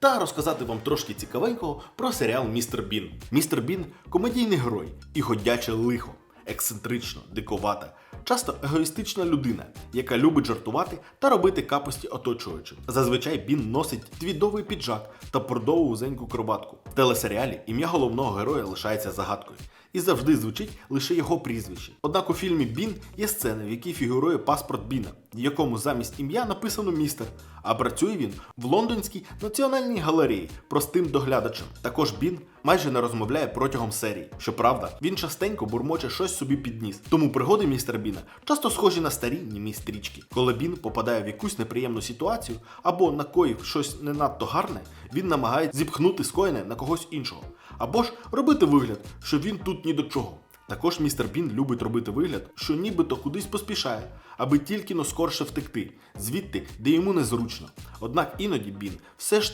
та розказати вам трошки цікавенького про серіал Містер Бін. Містер Бін комедійний герой і ходяче лихо, ексцентрично, диковата, часто егоїстична людина, яка любить жартувати та робити капості оточуючим. Зазвичай Бін носить твідовий піджак та бордову вузеньку кроватку. В телесеріалі ім'я головного героя лишається загадкою. І завжди звучить лише його прізвище. Однак у фільмі Бін є сцена, в якій фігурує паспорт Біна, в якому замість ім'я написано містер, а працює він в Лондонській національній галереї простим доглядачем. Також Бін майже не розмовляє протягом серії. Щоправда, він частенько бурмоче щось собі під ніс. Тому пригоди містера Біна часто схожі на старі німі стрічки. Коли Бін попадає в якусь неприємну ситуацію або накоїв щось не надто гарне, він намагається зіпхнути скоєне на когось іншого, або ж робити вигляд, що він тут ні до чого. Також містер Бін любить робити вигляд, що нібито кудись поспішає, аби тільки но скорше втекти, звідти, де йому незручно. Однак іноді Бін все ж